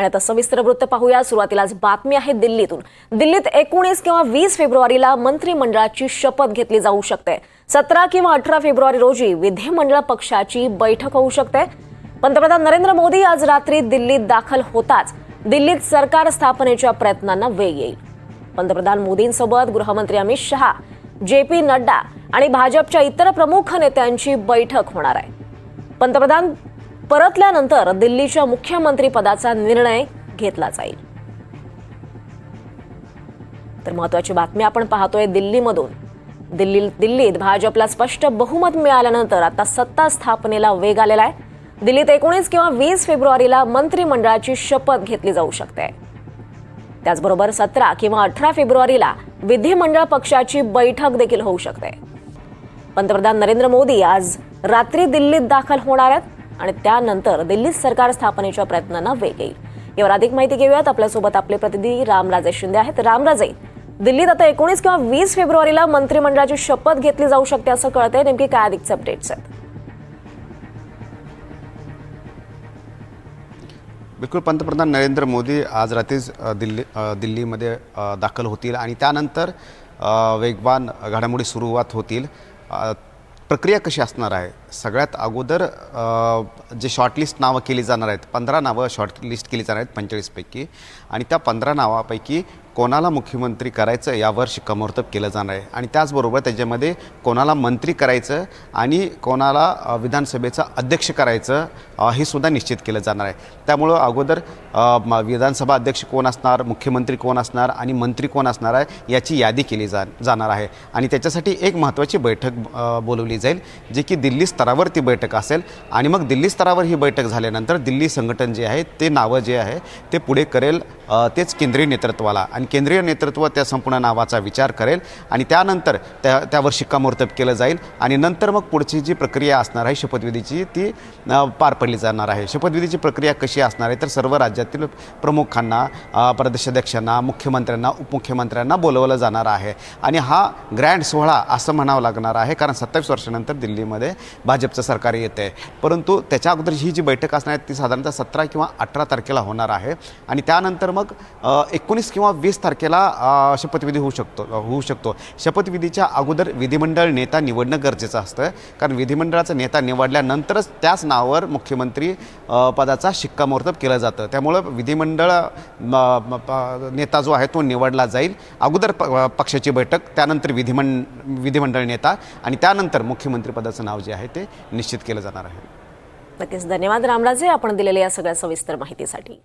आणि आता सविस्तर वृत्त पाहूया. सुरुवातीलाच बातमी आहे दिल्लीतून. दिल्लीत एकोणीस किंवा वीस फेब्रुवारीला मंत्रिमंडळाची शपथ घेतली जाऊ शकते. सतरा किंवा अठरा फेब्रुवारी रोजी विधिमंडळ पक्षाची बैठक होऊ शकते. पंतप्रधान नरेंद्र मोदी आज रात्री दिल्लीत दाखल होताच. दिल्लीत सरकार स्थापनेच्या प्रयत्नांना वेग येईल. पंतप्रधान मोदींसोबत गृहमंत्री अमित शहा जे पी नड्डा आणि भाजपच्या इतर प्रमुख नेत्यांची बैठक होणार आहे. पंतप्रधान परतल्यानंतर दिल्लीच्या मुख्यमंत्रीपदाचा निर्णय घेतला जाईल. तर महत्वाची बातमी आपण पाहतोय दिल्लीमधून. दिल्ली दिल्लीत भाजपला स्पष्ट बहुमत मिळाल्यानंतर आता सत्ता स्थापनेला वेग आलेला आहे. दिल्लीत एकोणीस किंवा वीस फेब्रुवारीला मंत्रिमंडळाची शपथ घेतली जाऊ शकते. त्याचबरोबर सतरा किंवा अठरा फेब्रुवारीला विधिमंडळ पक्षाची बैठक देखील होऊ शकते. पंतप्रधान नरेंद्र मोदी आज रात्री दिल्लीत दाखल होणार आहेत. आणि त्यानंतर दिल्लीत सरकार स्थापनेच्या प्रयत्नांना वेग येईल. यावर अधिक माहिती घेऊयात. आपल्यासोबत आपले प्रतिनिधी रामराजे शिंदे आहेत. रामराजे दिल्लीत आता एकोणीस किंवा वीस फेब्रुवारीला मंत्रिमंडळाची शपथ घेतली जाऊ शकते असं कळतंय. नेमकी काय अधिकचे अपडेट्स आहेत? बिलकुल पंतप्रधान नरेंद्र मोदी आज रात्रीच दिल्ली दिल्लीमध्ये दाखल होतील आणि त्यानंतर वेगवान घडामोडी सुरुवात होतील. प्रक्रिया कशी असणार आहे? सगळ्यात अगोदर जे शॉर्टलिस्ट नावं केली जाणार आहेत पंधरा नावं शॉर्टलिस्ट केली जाणार आहेत पंचेचाळीसपैकी. आणि त्या पंधरा नावापैकी कोणाला मुख्यमंत्री करायचं यावर शिक्कामोर्तब केलं जाणार आहे. आणि त्याचबरोबर त्याच्यामध्ये कोणाला मंत्री करायचं आणि कोणाला विधानसभेचं विधानसभेचा अध्यक्ष करायचं हे सुद्धा निश्चित केलं जाणार आहे. त्यामुळं अगोदर विधानसभा अध्यक्ष कोण असणार मुख्यमंत्री कोण असणार आणि मंत्री कोण असणार आहे याची यादी केली जा जाणार आहे. आणि त्याच्यासाठी एक महत्त्वाची बैठक बोलवली जाईल जी की दिल्ली स्तरावर ती बैठक असेल. आणि मग दिल्ली स्तरावर ही बैठक झाल्यानंतर दिल्ली संघटन जे आहे ते नावं जे आहे ते पुढे करेल तेच केंद्रीय नेतृत्वाला. आणि केंद्रीय नेतृत्व त्या संपूर्ण नावाचा विचार करेल आणि त्यानंतर त्या त्यावर शिक्कामोर्तब केलं जाईल. आणि नंतर मग पुढची जी प्रक्रिया असणार आहे शपथविधीची ती पार पडली जाणार आहे. शपथविधीची प्रक्रिया कशी असणार आहे? तर सर्व राज्यातील प्रमुखांना प्रदेशाध्यक्षांना मुख्यमंत्र्यांना उपमुख्यमंत्र्यांना बोलवलं जाणार आहे. आणि हा ग्रँड सोहळा असं म्हणावं लागणार आहे कारण सत्तावीस वर्षानंतर दिल्लीमध्ये भाजपचं सरकार येते परंतु त्याच्या अगोदर ही जी बैठक असणार आहे ती साधारणतः सतरा किंवा अठरा तारखेला होणार आहे. आणि त्यानंतर मग मग एकोणीस किंवा वीस तारखेला शपथविधी होऊ शकतो होऊ शकतो. शपथविधीच्या अगोदर विधिमंडळ नेता निवडणं गरजेचं असतं. कारण विधिमंडळाचा नेता निवडल्यानंतरच त्याच नावावर मुख्यमंत्री पदाचा शिक्कामोर्तब केलं जातं. त्यामुळं विधिमंडळ म, प- नेता जो आहे तो निवडला जाईल. अगोदर प पक्षाची बैठक त्यानंतर विधिमं विधिमंडळ नेता आणि त्यानंतर मुख्यमंत्रीपदाचं नाव जे आहे ते निश्चित केलं जाणार आहे. नक्कीच. धन्यवाद रामराजे आपण दिलेल्या या सगळ्या सविस्तर माहितीसाठी.